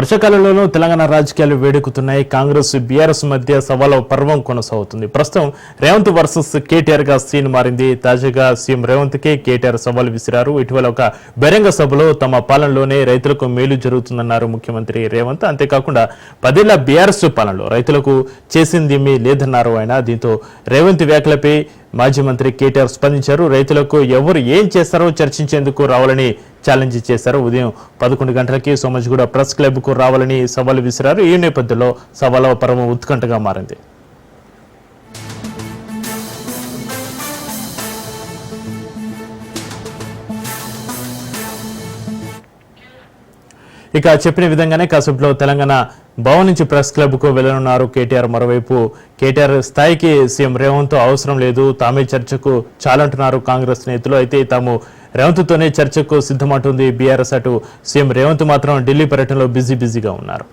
వర్షాకాలంలోనూ తెలంగాణ రాజకీయాలు వేడెక్కుతున్నాయి. కాంగ్రెస్ బీఆర్ఎస్ మధ్య సవాల పర్వం కొనసాగుతుంది. ప్రస్తుతం రేవంత్ వర్సెస్ కేటీఆర్గా సీన్ మారింది. తాజాగా సీఎం రేవంత్ కే కేటీఆర్ సవాల్ విసిరారు. ఇటీవల ఒక బహిరంగ సభలో తమ పాలనలోనే రైతులకు మేలు జరుగుతుందన్నారు ముఖ్యమంత్రి రేవంత్. అంతేకాకుండా పదేళ్ళ బీఆర్ఎస్ పాలనలో రైతులకు చేసిందేమీ లేదన్నారు ఆయన. దీంతో రేవంత్ వ్యాఖ్యలపై మాజీ మంత్రి కేటీఆర్ స్పందించారు. రైతులకు ఎవరు ఏం చేస్తారో చర్చించేందుకు రావాలని ఛాలెంజ్ చేశారు. ఉదయం పదకొండు గంటలకి సోమజ్గూడ ప్రెస్ క్లబ్కు రావాలని సవాలు విసిరారు. ఈ నేపథ్యంలో సవాల పరమ ఉత్కంఠగా మారింది. ఇక చెప్పిన విధంగానే కాసేపులో తెలంగాణ భవన్ నుంచి ప్రెస్ క్లబ్కు వెళ్ళనున్నారు కేటీఆర్. మరోవైపు కేటీఆర్ స్థాయికి సీఎం రేవంత్ అవసరం లేదు తామే చర్చకు చాలంటున్నారు కాంగ్రెస్ నేతలు. అయితే తాము రేవంత్తోనే చర్చకు సిద్ధమంటుంది బీఆర్ఎస్ అటు. సీఎం రేవంత్ మాత్రం ఢిల్లీ పర్యటనలో బిజీ బిజీగా ఉన్నారు.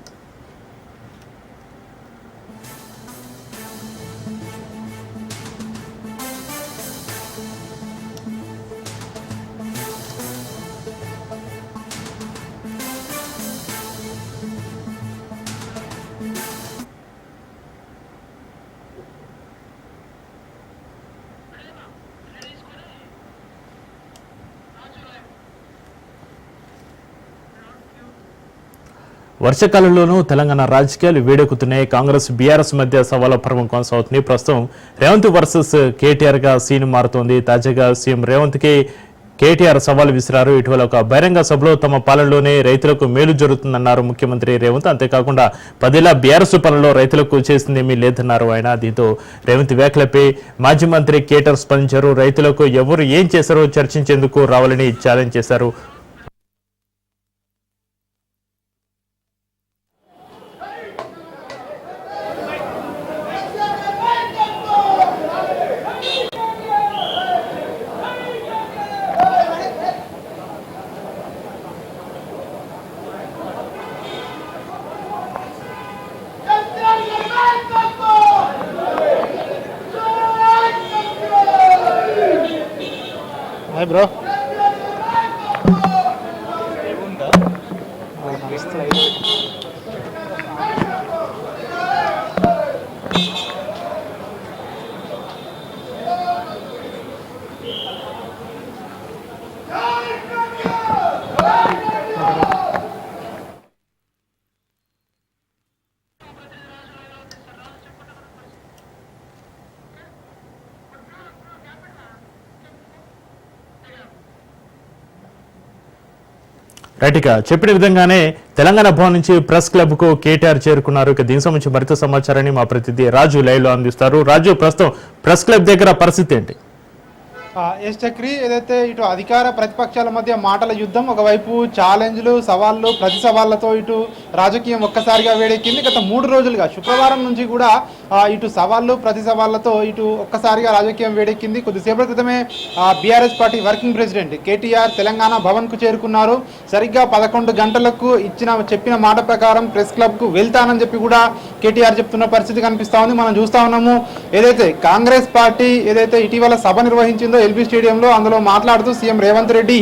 వర్షాకాలంలోనూ తెలంగాణ రాజకీయాలు వేడెక్కుతున్నాయి. కాంగ్రెస్ బీఆర్ఎస్ మధ్య సవాల పర్వం కొనసాగుతుంది. ప్రస్తుతం రేవంత్ వర్సెస్ కేటీఆర్గా సీన్ మారుతోంది. తాజాగా సీఎం రేవంత్కి కేటీఆర్ సవాల్ విసిరారు. ఇటీవల ఒక బహిరంగ సభలో తమ పాలనలోనే రైతులకు మేలు జరుగుతుందన్నారు ముఖ్యమంత్రి రేవంత్. అంతేకాకుండా పదేళ్ళ బీఆర్ఎస్ పాలనలో రైతులకు చేసిందేమీ లేదన్నారు ఆయన. దీంతో రేవంత్ వ్యాఖ్యలపై మాజీ మంత్రి కేటీఆర్ స్పందించారు. రైతులకు ఎవరు ఏం చేశారో చర్చించేందుకు రావాలని ఛాలెంజ్ చేశారు. రైట్ ఇక చెప్పిన విధంగానే తెలంగాణ భవన్ నుంచి ప్రెస్ క్లబ్కు కేటీఆర్ చేరుకున్నారు. ఇక దీనికి సంబంధించి మరింత సమాచారాన్ని మా ప్రతినిధి రాజు లైవ్లో అందిస్తారు. రాజు ప్రస్తుతం ప్రెస్ క్లబ్ దగ్గర పరిస్థితి ఏంటి? ఎస్ చక్రి ఏదైతే ఇటు అధికార ప్రతిపక్షాల మధ్య మాటల యుద్ధం ఒకవైపు ఛాలెంజ్లు సవాళ్ళు ప్రతి సవాళ్ళతో ఇటు రాజకీయం ఒక్కసారిగా వేడెక్కింది. గత మూడు రోజులుగా శుక్రవారం నుంచి కూడా ఇటు సవాళ్ళు ప్రతి సవాళ్ళతో ఇటు ఒక్కసారిగా రాజకీయం వేడెక్కింది. కొద్దిసేపటి క్రితమే BRS party working president KTR Telangana భవన్కు చేరుకున్నారు. సరిగ్గా పదకొండు గంటలకు ఇచ్చిన చెప్పిన మాట ప్రకారం ప్రెస్ క్లబ్కు వెళ్తానని చెప్పి కూడా కేటీఆర్ చెప్తున్న పరిస్థితి కనిపిస్తా ఉంది. మనం చూస్తా ఉన్నాము ఏదైతే కాంగ్రెస్ పార్టీ ఏదైతే ఇటీవల సభ నిర్వహించిందో ఎల్బీ స్టేడియంలో అందులో మాట్లాడుతూ సీఎం రేవంత్ రెడ్డి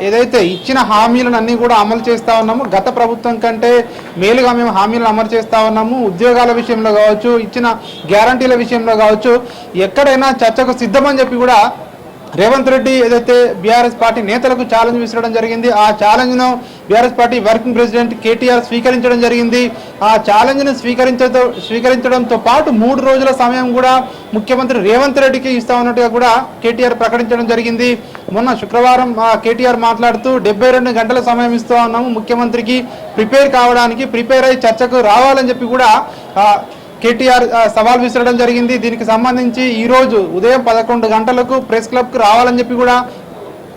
ఏదైతే ఇచ్చిన హామీలను అన్ని కూడా అమలు చేస్తా ఉన్నాము గత ప్రభుత్వం కంటే మేలుగా మేము హామీలను అమలు చేస్తా ఉన్నాము ఉద్యోగాల విషయంలో కావచ్చు ఇచ్చిన గ్యారంటీల విషయంలో కావచ్చు ఎక్కడైనా చర్చకు సిద్ధమని చెప్పి కూడా రేవంత్ రెడ్డి ఏదైతే బీఆర్ఎస్ పార్టీ నేతలకు ఛాలెంజ్ విసరడం జరిగింది ఆ ఛాలెంజ్ను BRS party working president KTR స్వీకరించడం జరిగింది. ఆ ఛాలెంజ్ను స్వీకరించతో స్వీకరించడంతో పాటు మూడు రోజుల సమయం కూడా ముఖ్యమంత్రి రేవంత్ రెడ్డికి ఇస్తా ఉన్నట్టుగా కూడా కేటీఆర్ ప్రకటించడం జరిగింది. మొన్న శుక్రవారం ఆ, కేటీఆర్ మాట్లాడుతూ డెబ్బై రెండు గంటల సమయం ఇస్తా ఉన్నాము ముఖ్యమంత్రికి ప్రిపేర్ కావడానికి ప్రిపేర్ అయ్యి చర్చకు రావాలని చెప్పి కూడా కేటీఆర్ సవాల్ విసరడం జరిగింది. దీనికి సంబంధించి ఈ రోజు ఉదయం పదకొండు గంటలకు ప్రెస్ క్లబ్కు రావాలని చెప్పి కూడా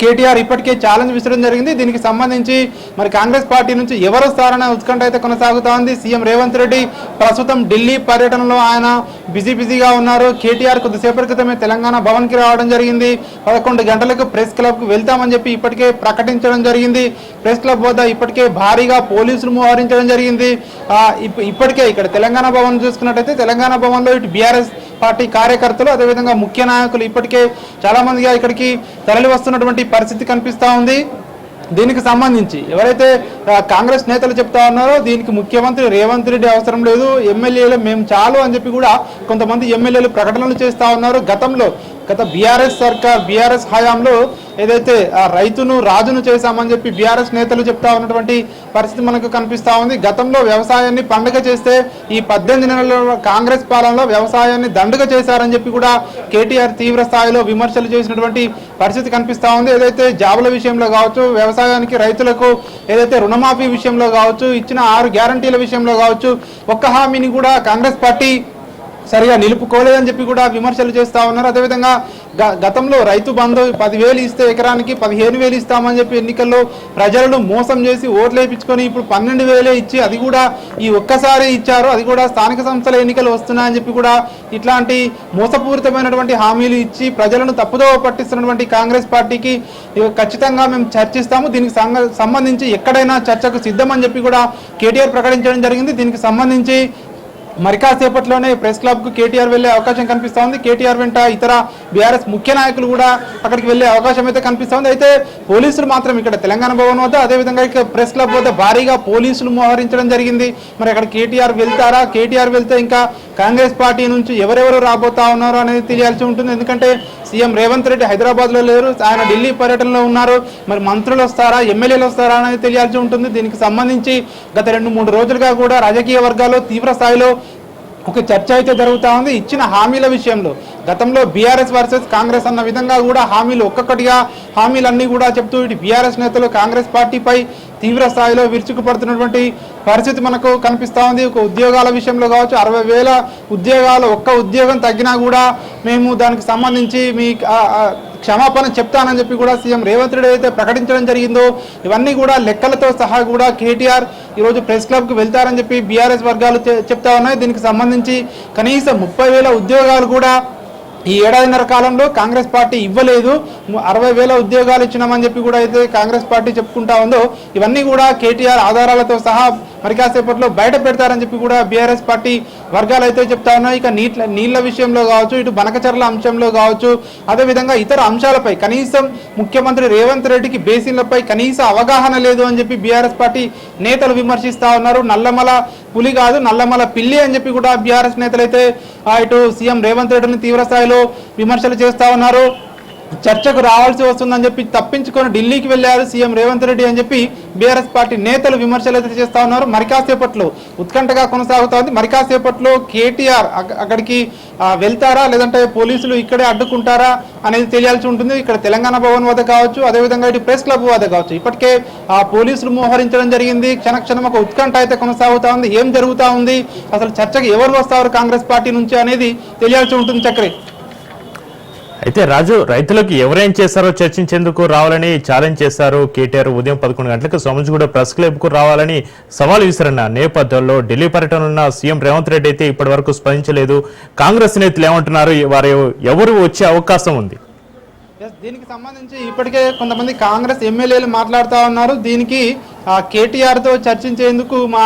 కేటీఆర్ ఇప్పటికే ఛాలెంజ్ విసరడం జరిగింది. దీనికి సంబంధించి మరి కాంగ్రెస్ పార్టీ నుంచి ఎవరు వస్తారనే ఉత్కంఠ అయితే కొనసాగుతా ఉంది. సీఎం రేవంత్ రెడ్డి ప్రస్తుతం ఢిల్లీ పర్యటనలో ఆయన బిజీ బిజీగా ఉన్నారు. కేటీఆర్ కొద్దిసేపటి క్రితమే తెలంగాణ భవన్కి రావడం జరిగింది. పదకొండు గంటలకు ప్రెస్ క్లబ్కు వెళ్తామని చెప్పి ఇప్పటికే ప్రకటించడం జరిగింది. ప్రెస్ క్లబ్ వద్ద ఇప్పటికే భారీగా పోలీసులు మోహరించడం జరిగింది. ఇప్ప- ఇప్పటికే ఇక్కడ తెలంగాణ భవన్ చూసుకున్నట్టయితే తెలంగాణ భవన్లో ఇటు బీఆర్ఎస్ పార్టీ కార్యకర్తలు అదేవిధంగా ముఖ్య నాయకులు ఇప్పటికే చాలామందిగా ఇక్కడికి తరలి వస్తున్నటువంటి పరిస్థితి కనిపిస్తూ ఉంది. దీనికి సంబంధించి ఎవరైతే కాంగ్రెస్ నేతలు చెప్తా ఉన్నారో దీనికి ముఖ్యమంత్రి రేవంత్ రెడ్డి అవసరం లేదు. ఎమ్మెల్యేలు మేము చాలు అని చెప్పి కూడా కొంతమంది ఎమ్మెల్యేలు ప్రకటనలు చేస్తూ ఉన్నారు. గతంలో గత బీఆర్ఎస్ సర్కార్ బీఆర్ఎస్ హయాంలో ఏదైతే ఆ రైతును రాజును చేశామని చెప్పి బీఆర్ఎస్ నేతలు చెప్తా ఉన్నటువంటి పరిస్థితి మనకు కనిపిస్తూ ఉంది. గతంలో వ్యవసాయాన్ని పండుగ చేస్తే ఈ పద్దెనిమిది నెలల కాంగ్రెస్ పాలనలో వ్యవసాయాన్ని దండుగ చేశారని చెప్పి కూడా కేటీఆర్ తీవ్ర స్థాయిలో విమర్శలు చేసినటువంటి పరిస్థితి కనిపిస్తూ ఉంది. ఏదైతే జాబుల విషయంలో కావచ్చు వ్యవసాయానికి రైతులకు ఏదైతే రుణమాఫీ విషయంలో కావచ్చు ఇచ్చిన ఆరు గ్యారంటీల విషయంలో కావచ్చు ఒక్క హామీని కూడా కాంగ్రెస్ పార్టీ సరిగా నిలుపుకోలేదని చెప్పి కూడా విమర్శలు చేస్తా ఉన్నారు. అదేవిధంగా గ- గతంలో రైతు బంధు పదివేలు ఇస్తే ఎకరానికి పదిహేను వేలు ఇస్తామని చెప్పి ఎన్నికల్లో ప్రజలను మోసం చేసి ఓట్లు వేయించుకొని ఇప్పుడు పన్నెండు వేలే ఇచ్చి అది కూడా ఈ ఒక్కసారి ఇచ్చారు. అది కూడా స్థానిక సంస్థల ఎన్నికలు వస్తున్నాయని చెప్పి కూడా ఇట్లాంటి మోసపూరితమైనటువంటి హామీలు ఇచ్చి ప్రజలను తప్పుదోవ పట్టిస్తున్నటువంటి కాంగ్రెస్ పార్టీకి ఖచ్చితంగా మేము చర్చిస్తాము. దీనికి సంబంధించి ఎక్కడైనా చర్చకు సిద్ధమని చెప్పి కూడా కేటీఆర్ ప్రకటించడం జరిగింది. దీనికి సంబంధించి మరి కాసేపట్లోనే ప్రెస్ క్లబ్కు కేటీఆర్ వెళ్ళే అవకాశం కనిపిస్తా ఉంది కేటీఆర్ వెంట ఇతర బీఆర్ఎస్ ముఖ్య నాయకులు కూడా అక్కడికి వెళ్ళే అవకాశం అయితే కనిపిస్తా ఉంది అయితే పోలీసులు మాత్రం ఇక్కడ తెలంగాణ భవన్ వద్ద అదేవిధంగా ఇక్కడ ప్రెస్ క్లబ్ వద్ద భారీగా పోలీసులు మోహరించడం జరిగింది. మరి అక్కడ కేటీఆర్ వెళ్తారా? కేటీఆర్ వెళ్తే ఇంకా కాంగ్రెస్ పార్టీ నుంచి ఎవరెవరు రాబోతా ఉన్నారు అనేది తెలియాల్సి ఉంటుంది. ఎందుకంటే సీఎం రేవంత్ రెడ్డి హైదరాబాద్లో లేరు. ఆయన ఢిల్లీ పర్యటనలో ఉన్నారు. మరి మంత్రులు వస్తారా? ఎమ్మెల్యేలు వస్తారా అనేది తెలియాల్సి ఉంటుంది. దీనికి సంబంధించి గత రెండు మూడు రోజులుగా కూడా రాజకీయ వర్గాల్లో తీవ్ర స్థాయిలో ఒక చర్చ అయితే జరుగుతూ ఉంది. ఇచ్చిన హామీల విషయంలో గతంలో బీఆర్ఎస్ వర్సెస్ కాంగ్రెస్ అన్న విధంగా కూడా హామీలు ఒక్కొక్కటిగా హామీలన్నీ కూడా చెప్తూ ఇటు బీఆర్ఎస్ నేతలు కాంగ్రెస్ పార్టీపై తీవ్ర స్థాయిలో విరుచుకుపడుతున్నటువంటి పరిస్థితి మనకు కనిపిస్తూ ఉంది. ఒక ఉద్యోగాల విషయంలో కావచ్చు అరవై వేల ఉద్యోగాలు ఒక్క ఉద్యోగం తగ్గినా కూడా మేము దానికి సంబంధించి మీ క్షమాపణ చెప్తానని చెప్పి కూడా సీఎం రేవంత్ రెడ్డి అయితే ప్రకటించడం జరిగిందో ఇవన్నీ కూడా లెక్కలతో సహా కూడా కేటీఆర్ ఈరోజు ప్రెస్ క్లబ్కి వెళ్తారని చెప్పి బీఆర్ఎస్ వర్గాలు చెప్తా ఉన్నాయి. దీనికి సంబంధించి కనీసం ముప్పై వేల ఉద్యోగాలు కూడా ఈ ఏడాదిన్నర కాలంలో కాంగ్రెస్ పార్టీ ఇవ్వలేదు. అరవై వేల ఉద్యోగాలు ఇచ్చినామని చెప్పి కూడా అయితే కాంగ్రెస్ పార్టీ చెప్పుకుంటా ఉందో ఇవన్నీ కూడా కేటీఆర్ ఆధారాలతో సహా మరి కాసేపట్లో బయట పెడతారని చెప్పి కూడా బీఆర్ఎస్ పార్టీ వర్గాలు అయితే చెప్తా ఉన్నాయి. ఇక నీట్ల నీళ్ళ విషయంలో కావచ్చు ఇటు బనకచర్ల అంశంలో కావచ్చు అదేవిధంగా ఇతర అంశాలపై కనీసం ముఖ్యమంత్రి రేవంత్ రెడ్డికి బేసిన్లపై కనీస అవగాహన లేదు అని చెప్పి బీఆర్ఎస్ పార్టీ నేతలు విమర్శిస్తా ఉన్నారు. నల్లమల పులి కాదు నల్లమల పిల్లి అని చెప్పి కూడా బీఆర్ఎస్ నేతలైతే ఇటు సీఎం రేవంత్ రెడ్డిని తీవ్ర స్థాయిలో విమర్శలు చేస్తా ఉన్నారు. చర్చకు రావాల్సి వస్తుందని చెప్పి తప్పించుకొని ఢిల్లీకి వెళ్ళారు సీఎం రేవంత్ రెడ్డి అని చెప్పి బీఆర్ఎస్ పార్టీ నేతలు విమర్శలు అయితే చేస్తా ఉన్నారు. మరి కాసేపట్లో ఉత్కంఠగా కొనసాగుతా ఉంది. మరి కాసేపట్లో కేటీఆర్ అక్కడికి వెళ్తారా? లేదంటే పోలీసులు ఇక్కడే అడ్డుకుంటారా అనేది తెలియాల్సి ఉంటుంది. ఇక్కడ తెలంగాణ భవన్ వద్ద కావచ్చు అదేవిధంగా ఇటు ప్రెస్ క్లబ్ వద్ద కావచ్చు. ఇప్పటికే ఆ పోలీసులు మోహరించడం జరిగింది. క్షణక్షణం ఒక ఉత్కంఠ అయితే కొనసాగుతా ఉంది. ఏం జరుగుతా ఉంది? అసలు చర్చకు ఎవరు వస్తారు కాంగ్రెస్ పార్టీ నుంచి అనేది తెలియాల్సి ఉంటుంది చక్రి. అయితే రాజు రైతులకు ఎవరేం చేశారో చర్చించేందుకు రావాలని ఛాలెంజ్ చేశారు కేటీఆర్ ఉదయం పదకొండు గంటలకు. సోమంజిగూడ ప్రెస్ క్లబ్కు రావాలని సవాల్ విసిరన్న నేపథ్యంలో ఢిల్లీ పర్యటన ఉన్న సీఎం రేవంత్ రెడ్డి అయితే ఇప్పటి వరకు స్పందించలేదు. కాంగ్రెస్ నేతలు ఏమంటున్నారు? వారు ఎవరు వచ్చే అవకాశం ఉంది? దీనికి సంబంధించి ఇప్పటికే కొంతమంది కాంగ్రెస్ ఎమ్మెల్యేలు మాట్లాడుతూ ఉన్నారు. దీనికి ఆ, చర్చించేందుకు మా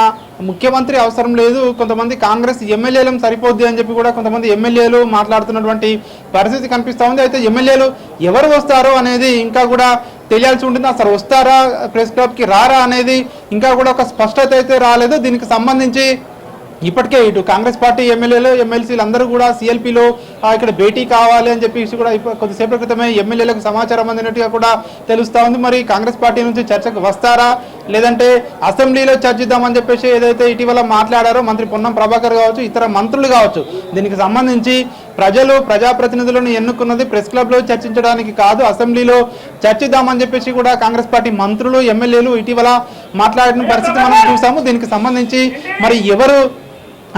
ముఖ్యమంత్రి అవసరం లేదు. కొంతమంది కాంగ్రెస్ ఎమ్మెల్యేలు సరిపోద్ది అని చెప్పి కూడా కొంతమంది ఎమ్మెల్యేలు మాట్లాడుతున్నటువంటి పరిస్థితి కనిపిస్తూ ఉంది. అయితే ఎమ్మెల్యేలు ఎవరు వస్తారో అనేది ఇంకా కూడా తెలియాల్సి ఉంటుంది. అసలు వస్తారా? ప్రెస్ క్లబ్కి రారా అనేది ఇంకా కూడా ఒక స్పష్టత అయితే రాలేదు. దీనికి సంబంధించి ఇప్పటికే ఇటు కాంగ్రెస్ పార్టీ ఎమ్మెల్యేలు ఎమ్మెల్సీలు అందరూ కూడా సిఎల్పిలో ఇక్కడ భేటీ కావాలి అని చెప్పేసి కూడా కొద్దిసేపటి క్రితమే ఎమ్మెల్యేలకు సమాచారం అందినట్టుగా కూడా తెలుస్తా ఉంది. మరి కాంగ్రెస్ పార్టీ నుంచి చర్చకు వస్తారా? లేదంటే అసెంబ్లీలో చర్చిద్దామని చెప్పేసి ఏదైతే ఇటీవల మాట్లాడారో మంత్రి పొన్నం ప్రభాకర్ కావచ్చు ఇతర మంత్రులు కావచ్చు దీనికి సంబంధించి ప్రజలు ప్రజాప్రతినిధులను ఎన్నుకున్నది ప్రెస్ క్లబ్లో చర్చించడానికి కాదు అసెంబ్లీలో చర్చిద్దామని చెప్పేసి కూడా కాంగ్రెస్ పార్టీ మంత్రులు ఎమ్మెల్యేలు ఇటీవల మాట్లాడిన పరిస్థితి మనం చూసాము. దీనికి సంబంధించి మరి ఎవరు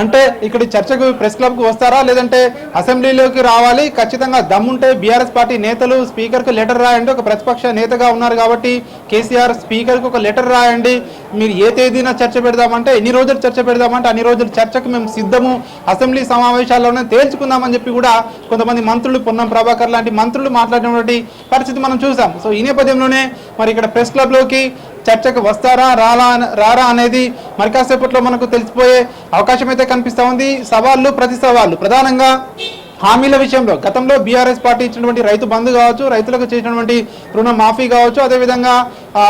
అంటే ఇక్కడ చర్చకు ప్రెస్ క్లబ్కు వస్తారా? లేదంటే అసెంబ్లీలోకి రావాలి. ఖచ్చితంగా దమ్ముంటే బీఆర్ఎస్ పార్టీ నేతలు స్పీకర్కు లెటర్ రాయండి. ఒక ప్రతిపక్ష నేతగా ఉన్నారు కాబట్టి కేసీఆర్ స్పీకర్కు ఒక లెటర్ రాయండి. మీరు ఏ తేదీన చర్చ పెడదామంటే ఎన్ని రోజులు చర్చ పెడదామంటే అన్ని రోజులు చర్చకు మేము సిద్ధము. అసెంబ్లీ సమావేశాల్లోనే తేల్చుకుందామని చెప్పి కూడా కొంతమంది మంత్రులు పొన్నం ప్రభాకర్ లాంటి మంత్రులు మాట్లాడినటువంటి పరిస్థితి మనం చూసాం. సో ఈ నేపథ్యంలోనే మరి ఇక్కడ ప్రెస్ క్లబ్లోకి చర్చకు వస్తారా రాలా రారా అనేది మరి కాసేపట్లో మనకు తెలిసిపోయే అవకాశం అయితే కనిపిస్తూ ఉంది. సవాళ్ళు ప్రతి సవాళ్ళు. ప్రధానంగా హామీల విషయంలో గతంలో బీఆర్ఎస్ పార్టీ ఇచ్చినటువంటి రైతు బంధు కావచ్చు రైతులకు చేసినటువంటి రుణ మాఫీ కావచ్చు అదేవిధంగా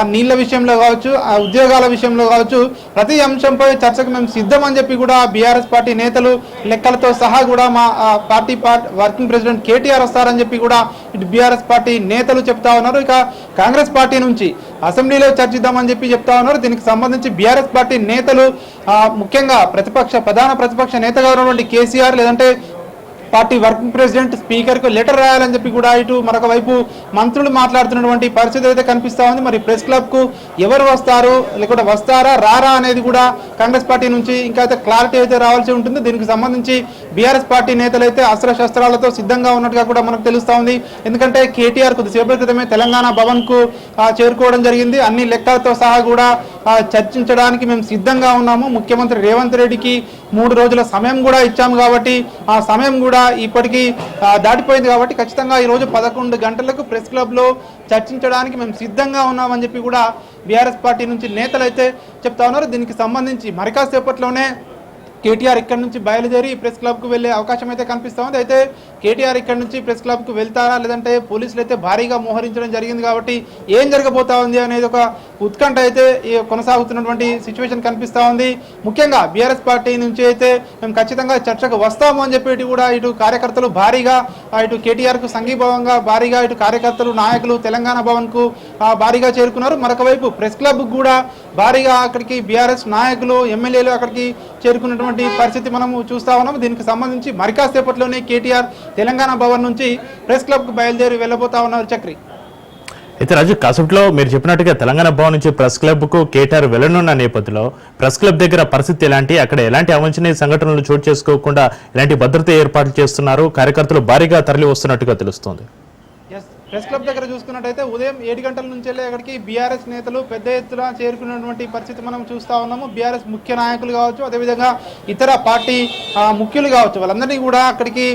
నీళ్ళ విషయంలో కావచ్చు ఆ, ఉద్యోగాల విషయంలో కావచ్చు ప్రతి అంశంపై చర్చకు మేము సిద్ధం అని చెప్పి కూడా బీఆర్ఎస్ పార్టీ నేతలు లెక్కలతో సహా కూడా మా party party working president KTR వస్తారని చెప్పి కూడా ఇటు బీఆర్ఎస్ పార్టీ నేతలు చెప్తా ఉన్నారు. ఇక కాంగ్రెస్ పార్టీ నుంచి అసెంబ్లీలో చర్చిద్దామని చెప్పి చెప్తా ఉన్నారు. దీనికి సంబంధించి బీఆర్ఎస్ పార్టీ నేతలు ముఖ్యంగా ప్రతిపక్ష ప్రధాన ప్రతిపక్ష నేతగా ఉన్నటువంటి కేసీఆర్ లేదంటే పార్టీ వర్కింగ్ ప్రెసిడెంట్ స్పీకర్కు లెటర్ రాయాలని చెప్పి కూడా ఇటు మరొక వైపు మంత్రులు మాట్లాడుతున్నటువంటి పరిస్థితి అయితే కనిపిస్తూ ఉంది. మరి ప్రెస్ క్లబ్కు ఎవరు వస్తారు లేకుంటే వస్తారా రారా అనేది కూడా కాంగ్రెస్ పార్టీ నుంచి ఇంకా అయితే క్లారిటీ అయితే రావాల్సి ఉంటుంది. దీనికి సంబంధించి బీఆర్ఎస్ పార్టీ నేతలు అయితే అస్త్ర శస్త్రాలతో సిద్ధంగా ఉన్నట్టుగా కూడా మనకు తెలుస్తా ఉంది. ఎందుకంటే కేటీఆర్ కొద్దిసేపటి క్రితమే తెలంగాణ భవన్కు చేరుకోవడం జరిగింది. అన్ని లెక్కలతో సహా కూడా చర్చించడానికి మేము సిద్ధంగా ఉన్నాము. ముఖ్యమంత్రి రేవంత్ రెడ్డికి మూడు రోజుల సమయం కూడా ఇచ్చాము కాబట్టి ఆ సమయం కూడా ఇప్పటికీ దాటిపోయింది కాబట్టి ఖచ్చితంగా ఈరోజు పదకొండు గంటలకు ప్రెస్ క్లబ్లో చర్చించడానికి మేము సిద్ధంగా ఉన్నామని చెప్పి కూడా బీఆర్ఎస్ పార్టీ నుంచి నేతలు అయితే చెప్తా ఉన్నారు. దీనికి సంబంధించి మరికాసేపట్లోనే కేటీఆర్ ఇక్కడ నుంచి బయలుదేరి ప్రెస్ క్లబ్కు వెళ్ళే అవకాశం అయితే కనిపిస్తూ ఉంది. అయితే కేటీఆర్ ఇక్కడ నుంచి ప్రెస్ క్లబ్కు వెళ్తారా? లేదంటే పోలీసులు అయితే భారీగా మోహరించడం జరిగింది కాబట్టి ఏం జరగబోతా ఉంది అనేది ఒక ఉత్కంఠ అయితే కొనసాగుతున్నటువంటి సిచ్యువేషన్ కనిపిస్తా ఉంది. ముఖ్యంగా బీఆర్ఎస్ పార్టీ నుంచి అయితే మేము ఖచ్చితంగా చర్చకు వస్తాము అని చెప్పేటి కూడా ఇటు కార్యకర్తలు భారీగా ఇటు కేటీఆర్కు సంఘీభావంగా భారీగా ఇటు కార్యకర్తలు నాయకులు తెలంగాణ భవన్కు భారీగా చేరుకున్నారు. మరొక వైపు ప్రెస్ క్లబ్ కూడా భారీగా అక్కడికి బీఆర్ఎస్ నాయకులు ఎమ్మెల్యేలు అక్కడికి చేరుకున్నటువంటి పరిస్థితి మనము చూస్తా ఉన్నాము. దీనికి సంబంధించి మరికాసేపట్లోనే కేటీఆర్ తెలంగాణ భవన్ నుంచి ప్రెస్ క్లబ్కు బయలుదేరి వెళ్ళబోతా ఉన్నారు చక్రి. అయితే రాజు కాసేపట్లో మీరు చెప్పినట్టుగా తెలంగాణ భవన్ నుంచి ప్రెస్ క్లబ్కు కేటీఆర్ వెళ్ళనున్న నేపథ్యంలో ప్రెస్ క్లబ్ దగ్గర పరిస్థితి ఎలాంటి అక్కడ ఎలాంటి అవంచనీయ సంఘటనలు చోటు చేసుకోకుండా ఎలాంటి భద్రత ఏర్పాట్లు చేస్తున్నారు? కార్యకర్తలు భారీగా తరలి వస్తున్నట్టుగా తెలుస్తోంది. ప్రెస్ క్లబ్ దగ్గర చూసుకున్నట్టయితే ఉదయం ఏడు గంటల నుంచి వెళ్ళి అక్కడికి బీఆర్ఎస్ నేతలు పెద్ద ఎత్తున చేరుకున్నటువంటి పరిస్థితి మనం చూస్తా ఉన్నాము. బీఆర్ఎస్ ముఖ్య నాయకులు కావచ్చు అదేవిధంగా ఇతర పార్టీ ముఖ్యులు కావచ్చు వాళ్ళందరినీ కూడా అక్కడికి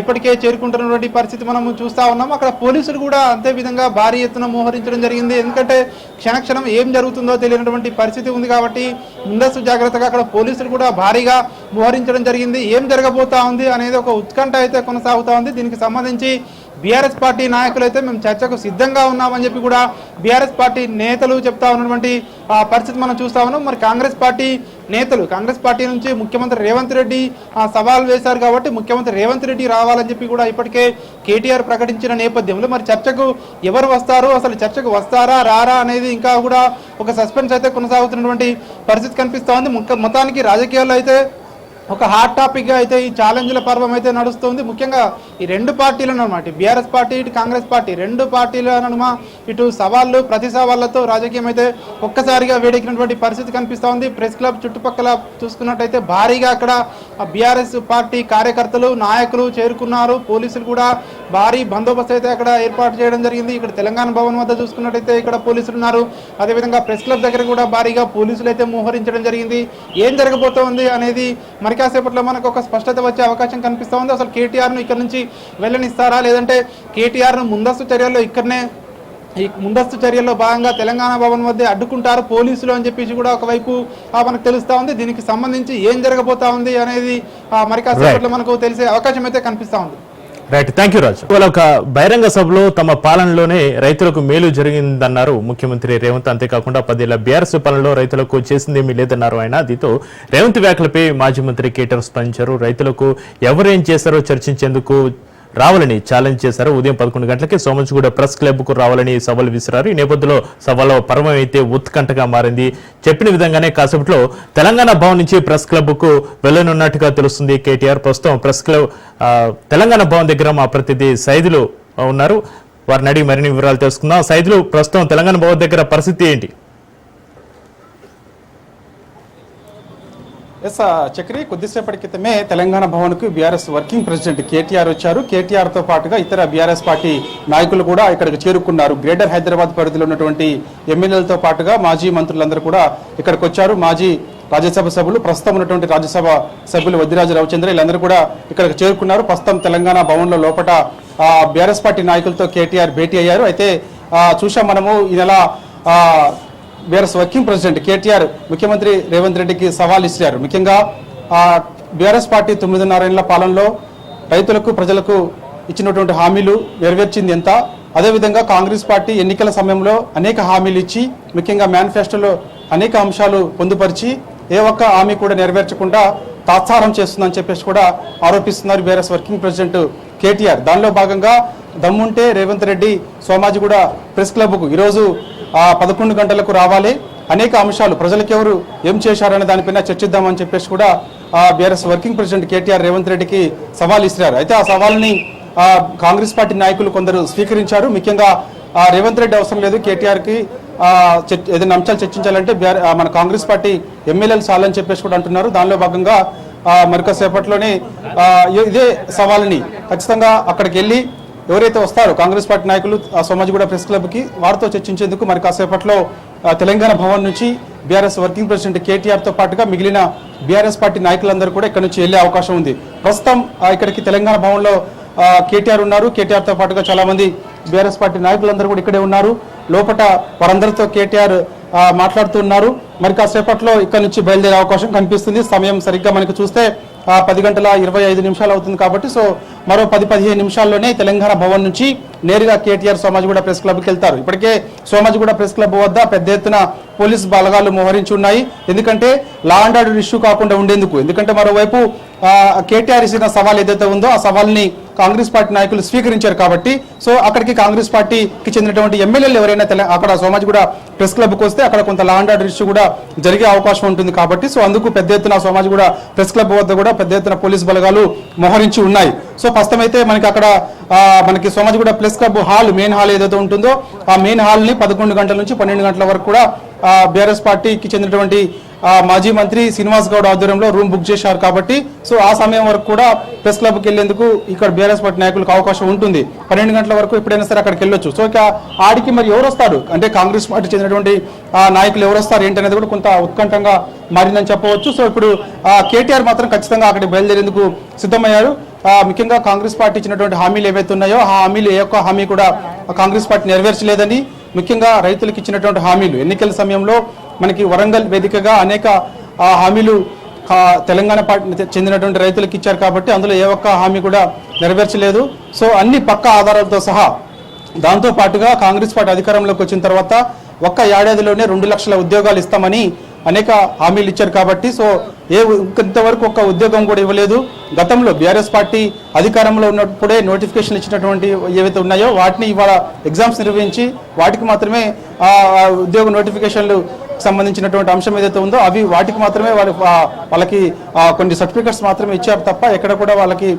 ఇప్పటికే చేరుకుంటున్నటువంటి పరిస్థితి మనం చూస్తా ఉన్నాము. అక్కడ పోలీసులు కూడా అంతే విధంగా భారీ ఎత్తున మోహరించడం జరిగింది. ఎందుకంటే క్షణక్షణం ఏం జరుగుతుందో తెలియనటువంటి పరిస్థితి ఉంది కాబట్టి ముందస్తు జాగ్రత్తగా అక్కడ పోలీసులు కూడా భారీగా మోహరించడం జరిగింది. ఏం జరగబోతా ఉంది అనేది ఒక ఉత్కంఠ అయితే కొనసాగుతూ ఉంది. దీనికి సంబంధించి బీఆర్ఎస్ పార్టీ నాయకులు అయితే మేము చర్చకు సిద్ధంగా ఉన్నామని చెప్పి కూడా బీఆర్ఎస్ పార్టీ నేతలు చెప్తా ఉన్నటువంటి ఆ, పరిస్థితి మనం చూస్తా ఉన్నాం. మరి కాంగ్రెస్ పార్టీ నేతలు కాంగ్రెస్ పార్టీ నుంచి ముఖ్యమంత్రి రేవంత్ రెడ్డి ఆ, సవాల్ వేశారు కాబట్టి ముఖ్యమంత్రి రేవంత్ రెడ్డి రావాలని చెప్పి కూడా ఇప్పటికే కేటీఆర్ ప్రకటించిన నేపథ్యంలో మరి చర్చకు ఎవరు వస్తారు? అసలు చర్చకు వస్తారా రారా అనేది ఇంకా కూడా ఒక సస్పెన్స్ అయితే కొనసాగుతున్నటువంటి పరిస్థితి కనిపిస్తూ ఉంది. మొత్తానికి రాజకీయాల్లో అయితే ఒక హాట్ టాపిక్గా అయితే ఈ ఛాలెంజ్ల పర్వం అయితే నడుస్తుంది. ముఖ్యంగా ఈ రెండు పార్టీలను అనమాట బీఆర్ఎస్ పార్టీ ఇటు కాంగ్రెస్ పార్టీ రెండు పార్టీలు ఇటు సవాళ్ళు ప్రతి సవాళ్ళతో రాజకీయం అయితే ఒక్కసారిగా వేడెక్కినటువంటి పరిస్థితి కనిపిస్తూ ఉంది. ప్రెస్ క్లబ్ చుట్టుపక్కల చూసుకున్నట్టయితే భారీగా అక్కడ బీఆర్ఎస్ పార్టీ కార్యకర్తలు నాయకులు చేరుకున్నారు. పోలీసులు కూడా భారీ బందోబస్తు అయితే అక్కడ ఏర్పాటు చేయడం జరిగింది. ఇక్కడ తెలంగాణ భవన్ వద్ద చూసుకున్నట్టయితే ఇక్కడ పోలీసులు ఉన్నారు. అదేవిధంగా ప్రెస్ క్లబ్ దగ్గర కూడా భారీగా పోలీసులు అయితే మోహరించడం జరిగింది. ఏం జరగబోతోంది అనేది మరి కాసేపట్లో మనకు ఒక స్పష్టత వచ్చే అవకాశం కనిపిస్తూ ఉంది. అసలు కేటీఆర్ను ఇక్కడ నుంచి వెళ్ళనిస్తారా? లేదంటే కేటీఆర్ను ముందస్తు చర్యల్లో ఇక్కడనే ఈ ముందస్తు చర్యల్లో భాగంగా తెలంగాణ భవన్ మధ్య అడ్డుకుంటారు పోలీసులు అని చెప్పేసి కూడా ఒకవైపు మనకు తెలుస్తా ఉంది. దీనికి సంబంధించి ఏం జరగబోతా ఉంది అనేది ఆ, మరి కాసేపట్లో మనకు తెలిసే అవకాశం అయితే కనిపిస్తా ఉంది. రైట్ థ్యాంక్ యూ రాజు ఇవాళ ఒక బహిరంగ సభలో తమ పాలనలోనే రైతులకు మేలు జరిగిందన్నారు ముఖ్యమంత్రి రేవంత్. అంతేకాకుండా పదేళ్ళ బీఆర్ఎస్ పాలనలో రైతులకు చేసిందేమీ లేదన్నారు ఆయన. దీంతో రేవంత్ వ్యాఖ్యలపై మాజీ మంత్రి కేటీఆర్ స్పందించారు. రైతులకు ఎవరేం చేశారో చర్చించేందుకు రావాలని ఛాలెంజ్ చేశారు. ఉదయం పదకొండు గంటలకి సోమంచిగూడ ప్రెస్ క్లబ్కు రావాలని సవాల్ విసిరారు. ఈ నేపథ్యంలో సభలో పరమం అయితే ఉత్కంఠగా మారింది. చెప్పిన విధంగానే కాసేపట్లో తెలంగాణ భవన్ నుంచి ప్రెస్ క్లబ్కు వెళ్ళనున్నట్టుగా తెలుస్తుంది కేటీఆర్. ప్రస్తుతం ప్రెస్ క్లబ్ తెలంగాణ భవన్ దగ్గర మా ప్రతినిధి సైదులు ఉన్నారు. వారిని అడిగి మరిన్ని వివరాలు తెలుసుకుందాం. సైదులు ప్రస్తుతం తెలంగాణ భవన్ దగ్గర పరిస్థితి ఏంటి? ఎస్ చక్రి కొద్దిసేపటి క్రితమే తెలంగాణ భవన్కు బీఆర్ఎస్ వర్కింగ్ ప్రెసిడెంట్ కేటీఆర్ వచ్చారు. కేటీఆర్తో పాటుగా ఇతర బీఆర్ఎస్ పార్టీ నాయకులు కూడా ఇక్కడికి చేరుకున్నారు. గ్రేటర్ హైదరాబాద్ పరిధిలో ఉన్నటువంటి ఎమ్మెల్యేలతో పాటుగా మాజీ మంత్రులందరూ కూడా ఇక్కడికి వచ్చారు. మాజీ రాజ్యసభ సభ్యులు ప్రస్తుతం ఉన్నటువంటి రాజ్యసభ సభ్యులు వద్దిరాజు రవిచంద్ర వీళ్ళందరూ కూడా ఇక్కడికి చేరుకున్నారు. ప్రస్తుతం తెలంగాణ భవన్లో లోపల బీఆర్ఎస్ పార్టీ నాయకులతో కేటీఆర్ భేటీ అయ్యారు. అయితే చూసాం చూశాం మనము ఈ నెల బీఆర్ఎస్ వర్కింగ్ ప్రెసిడెంట్ కేటీఆర్ ముఖ్యమంత్రి రేవంత్ రెడ్డికి సవాల్ ఇచ్చారు ముఖ్యంగా బీఆర్ఎస్ పార్టీ తొమ్మిదిన్నర ఏళ్ళ పాలనలో రైతులకు ప్రజలకు ఇచ్చినటువంటి హామీలు నెరవేర్చింది ఎంత? అదేవిధంగా కాంగ్రెస్ పార్టీ ఎన్నికల సమయంలో అనేక హామీలు ఇచ్చి ముఖ్యంగా మేనిఫెస్టోలో అనేక అంశాలు పొందుపరిచి ఏ ఒక్క హామీ కూడా నెరవేర్చకుండా తాత్సారం చేస్తుందని చెప్పేసి కూడా ఆరోపిస్తున్నారు బీఆర్ఎస్ వర్కింగ్ ప్రెసిడెంట్ కేటీఆర్. దానిలో భాగంగా దమ్ముంటే రేవంత్ రెడ్డి సోమాజిగూడ ప్రెస్ క్లబ్కు. ఈరోజు పదకొండు గంటలకు రావాలి. అనేక అంశాలు ప్రజలకు ఎవరు ఏం చేశారనే దానిపైన చర్చిద్దామని చెప్పేసి కూడా BRS working president KTR Revanth రెడ్డికి సవాల్ ఇస్తున్నారు అయితే ఆ సవాల్ని ఆ, కాంగ్రెస్ పార్టీ నాయకులు కొందరు స్వీకరించారు. ముఖ్యంగా ఆ, రేవంత్ రెడ్డి అవసరం లేదు. కేటీఆర్కి ఆ, ఏదైనా అంశాలు చర్చించాలంటే మన కాంగ్రెస్ పార్టీ ఎమ్మెల్యేలు చాలని చెప్పేసి కూడా అంటున్నారు. దానిలో భాగంగా ఆ, మరికొద్దిసేపట్లోనే ఇదే సవాల్ని ఖచ్చితంగా అక్కడికి వెళ్ళి ఎవరైతే వస్తారో కాంగ్రెస్ పార్టీ నాయకులు ఆ సోమాజిగూడ ప్రెస్ క్లబ్కి వారితో చర్చించేందుకు మరి కాసేపట్లో తెలంగాణ భవన్ నుంచి బీఆర్ఎస్ వర్కింగ్ ప్రెసిడెంట్ కేటీఆర్తో పాటుగా మిగిలిన బీఆర్ఎస్ పార్టీ నాయకులందరూ కూడా ఇక్కడ నుంచి వెళ్ళే అవకాశం ఉంది. ప్రస్తుతం ఇక్కడికి తెలంగాణ భవన్లో కేటీఆర్ ఉన్నారు. కేటీఆర్తో పాటుగా చాలా మంది బీఆర్ఎస్ పార్టీ నాయకులందరూ కూడా ఇక్కడే ఉన్నారు. లోపట వారందరితో కేటీఆర్ మాట్లాడుతూ మాట్లాడుతున్నారు మరి కాసేపట్లో ఇక్కడ నుంచి బయలుదేరే అవకాశం కనిపిస్తుంది. సమయం సరిగ్గా మనకి చూస్తే పది గంటల ఇరవై ఐదు నిమిషాలు అవుతుంది కాబట్టి సో మరో పది పదిహేను నిమిషాల్లోనే తెలంగాణ భవన్ నుంచి నేరుగా కేటీఆర్ సోమాజిగూడ ప్రెస్ క్లబ్కి వెళ్తారు. ఇప్పటికే సోమాజిగూడ ప్రెస్ క్లబ్ వద్ద పెద్ద ఎత్తున పోలీస్ బలగాలు మోహరించి ఉన్నాయి. ఎందుకంటే లా అండ్ ఆర్డర్ ఇష్యూ కాకుండా ఉండేందుకు. ఎందుకంటే మరోవైపు కేటీఆర్ ఇచ్చిన సవాల్ ఏదైతే ఉందో ఆ సవాల్ని కాంగ్రెస్ పార్టీ నాయకులు స్వీకరించారు కాబట్టి సో అక్కడికి కాంగ్రెస్ పార్టీకి చెందినటువంటి ఎమ్మెల్యేలు ఎవరైనా తెల- అక్కడ సోమాజిగూడ ప్రెస్ క్లబ్కి వస్తే అక్కడ కొంత లా అండ్ ఆర్డర్ ఇష్యూ కూడా జరిగే అవకాశం ఉంటుంది కాబట్టి సో అందుకు పెద్ద ఎత్తున సోమాజిగూడ ప్రెస్ క్లబ్ వద్ద కూడా పెద్ద ఎత్తున పోలీస్ బలగాలు మోహరించి ఉన్నాయి. సో ప్రస్తుతం అయితే మనకి అక్కడ మనకి Somajiguda press club hall main hall ఏదైతే ఉంటుందో ఆ మెయిన్ హాల్ని పదకొండు గంటల నుంచి పన్నెండు గంటల వరకు కూడా బీఆర్ఎస్ పార్టీకి చెందినటువంటి మాజీ మంత్రి శ్రీనివాస్ గౌడ్ ఆధ్వర్యంలో రూమ్ బుక్ చేశారు కాబట్టి సో ఆ సమయం వరకు కూడా ప్రెస్ క్లబ్కి వెళ్ళేందుకు ఇక్కడ బీఆర్ఎస్ పార్టీ నాయకులకు అవకాశం ఉంటుంది. పన్నెండు గంటల వరకు ఎప్పుడైనా సరే అక్కడికి వెళ్ళొచ్చు. సో ఇక ఆడికి మరి ఎవరు వస్తారు? అంటే కాంగ్రెస్ పార్టీ చెందినటువంటి నాయకులు ఎవరు వస్తారు ఏంటనేది కూడా కొంత ఉత్కంఠంగా మారిందని చెప్పవచ్చు. సో ఇప్పుడు కేటీఆర్ మాత్రం ఖచ్చితంగా అక్కడికి బయలుదేరేందుకు సిద్ధమయ్యారు. ముఖ్యంగా కాంగ్రెస్ పార్టీ ఇచ్చినటువంటి హామీలు ఏవైతే ఉన్నాయో ఆ హామీలు ఏ ఒక్క హామీ కూడా కాంగ్రెస్ పార్టీ నెరవేర్చలేదని ముఖ్యంగా రైతులకు ఇచ్చినటువంటి హామీలు. ఎన్నికల సమయంలో మనకి వరంగల్ వేదికగా అనేక ఆ, హామీలు తెలంగాణ పార్టీ చెందినటువంటి రైతులకు ఇచ్చారు కాబట్టి అందులో ఏ ఒక్క హామీ కూడా నెరవేర్చలేదు. సో అన్ని పక్క ఆధారాలతో సహా దాంతో పాటుగా కాంగ్రెస్ పార్టీ అధికారంలోకి వచ్చిన తర్వాత ఒక్క ఏడాదిలోనే రెండు లక్షల ఉద్యోగాలు ఇస్తామని అనేక హామీలు ఇచ్చారు కాబట్టి సో ఏ ఇంతవరకు ఒక్క ఉద్యోగం కూడా ఇవ్వలేదు. గతంలో బీఆర్ఎస్ పార్టీ అధికారంలో ఉన్నప్పుడే నోటిఫికేషన్ ఇచ్చినటువంటి ఏవైతే ఉన్నాయో వాటిని ఇవాళ ఎగ్జామ్స్ నిర్వహించి వాటికి మాత్రమే ఆ ఉద్యోగ నోటిఫికేషన్లు సంబంధించినటువంటి అంశం ఏదైతే ఉందో అవి వాటికి మాత్రమే వాళ్ళు వాళ్ళకి కొన్ని సర్టిఫికెట్స్ మాత్రమే ఇచ్చారు తప్ప ఎక్కడ కూడా వాళ్ళకి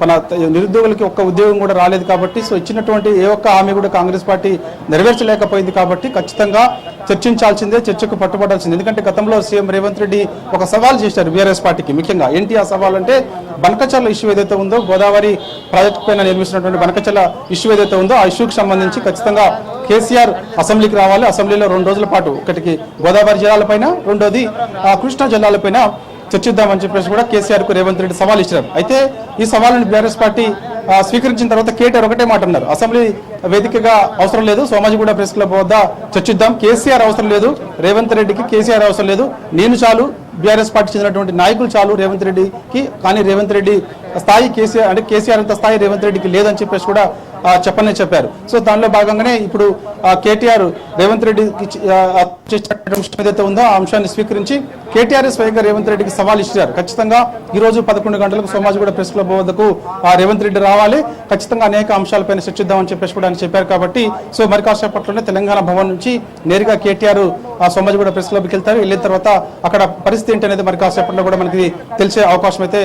మన నిరుద్యోగులకి ఒక్క ఉద్యోగం కూడా రాలేదు కాబట్టి సో ఇచ్చినటువంటి ఏ ఒక్క హామీ కూడా కాంగ్రెస్ పార్టీ నెరవేర్చలేకపోయింది కాబట్టి ఖచ్చితంగా చర్చించాల్సిందే చర్చకు పట్టుబడాల్సిందే. ఎందుకంటే గతంలో సీఎం రేవంత్ రెడ్డి ఒక సవాల్ చేశారు బీఆర్ఎస్ పార్టీకి. ముఖ్యంగా ఏంటి ఆ సవాల్ అంటే బనకచర్ల ఇష్యూ ఏదైతే ఉందో గోదావరి ప్రాజెక్టు పైన నిర్మిస్తున్నటువంటి బనకచర్ల ఇష్యూ ఏదైతే ఉందో ఆ ఇష్యూకి సంబంధించి ఖచ్చితంగా కేసీఆర్ అసెంబ్లీకి రావాలి. అసెంబ్లీలో రెండు రోజుల పాటు ఒకటికి గోదావరి జిల్లాలపైన రెండోది ఆ, కృష్ణా జిల్లాలపైన చర్చిద్దామని చెప్పేసి కూడా కేసీఆర్కు రేవంత్ రెడ్డి సవాల్ ఇచ్చారు. అయితే ఈ సవాళ్ళని బీఆర్ఎస్ పార్టీ స్వీకరించిన తర్వాత కేటీఆర్ ఒకటే మాట అన్నారు. అసెంబ్లీ వేదికగా అవసరం లేదు. సోమాజిగూడ ప్రెస్ క్లబ్ వద్ద చర్చిద్దాం. కేసీఆర్ అవసరం లేదు. రేవంత్ రెడ్డికి కేసీఆర్ అవసరం లేదు. నేను చాలు. బీఆర్ఎస్ పార్టీ చెందినటువంటి నాయకులు చాలు రేవంత్ రెడ్డికి. కానీ రేవంత్ రెడ్డి స్థాయి కేసీఆర్ అంటే కేసీఆర్ అంత స్థాయి రేవంత్ రెడ్డికి లేదని చెప్పేసి కూడా చెప్పనే చెప్పారు. సో దానిలో భాగంగానే ఇప్పుడు కేటీఆర్ రేవంత్ రెడ్డికి అంశం ఏదైతే ఉందో ఆ అంశాన్ని స్వీకరించి కేటీఆర్ స్వయంగా రేవంత్ రెడ్డికి సవాల్ ఇచ్చారు. ఖచ్చితంగా ఈ రోజు పదకొండు గంటలకు సోమాజిగూడ ప్రెస్ క్లబ్ వద్దకు ఆ, రేవంత్ రెడ్డి రావాలి. ఖచ్చితంగా అనేక అంశాలపైన చర్చిద్దామని చెప్పేసి కూడా ఆయన చెప్పారు కాబట్టి సో మరి కాసేపట్లోనే తెలంగాణ భవన్ నుంచి నేరుగా కేటీఆర్ ఆ సోమాజిగూడ ప్రెస్ క్లబ్కి వెళ్తారు. వెళ్ళిన తర్వాత అక్కడ పరిస్థితి ఏంటనేది మరి కాసేపట్లో కూడా మనకి తెలిసే అవకాశం అయితే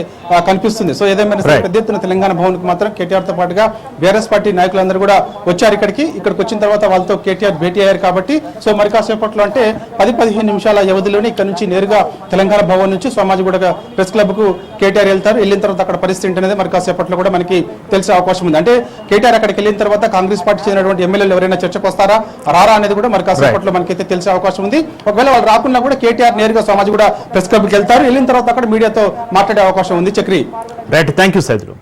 కనిపిస్తుంది. సో ఏదేమైనా. పెద్ద ఎత్తున తెలంగాణ భవన్కి మాత్రం కేటీఆర్తో పాటుగా బీఆర్ఎస్ పార్టీ నాయకులందరూ కూడా వచ్చారు ఇక్కడికి. ఇక్కడికి వచ్చిన తర్వాత వాళ్ళతో కేటీఆర్ భేటీ అయ్యారు కాబట్టి సో మరి కాసేపట్లో అంటే పది పదిహేను నిమిషాల వ్యవధిలోనే ఇక్కడ నుంచి నేరుగా తెలంగాణ భవన్ నుంచి సమాజగూడ ప్రెస్ క్లబ్కు కేటీఆర్ వెళ్తారు. వెళ్ళిన తర్వాత అక్కడ పరిస్థితి ఏంటనేది మరి కాసేపట్లో కూడా మనకి తెలిసే అవకాశం ఉంది. అంటే కేటీఆర్ అక్కడికి వెళ్ళిన తర్వాత కాంగ్రెస్ పార్టీ చెందినటువంటి ఎమ్మెల్యేలు ఎవరైనా చర్చకు వస్తారా? రారా అనేది కూడా మరి కాసేపట్లో మనకైతే తెలిసే అవకాశం ఉంది. ఒకవేళ వాళ్ళు రాకుండా కూడా కేటీఆర్ నేరుగా సమాజగూడ ప్రెస్ క్లబ్కి వెళ్తారు. వెళ్ళిన తర్వాత అక్కడ మీడియాతో మాట్లాడే అవకాశం ఉంది. Chakri. Right thank you Saidulu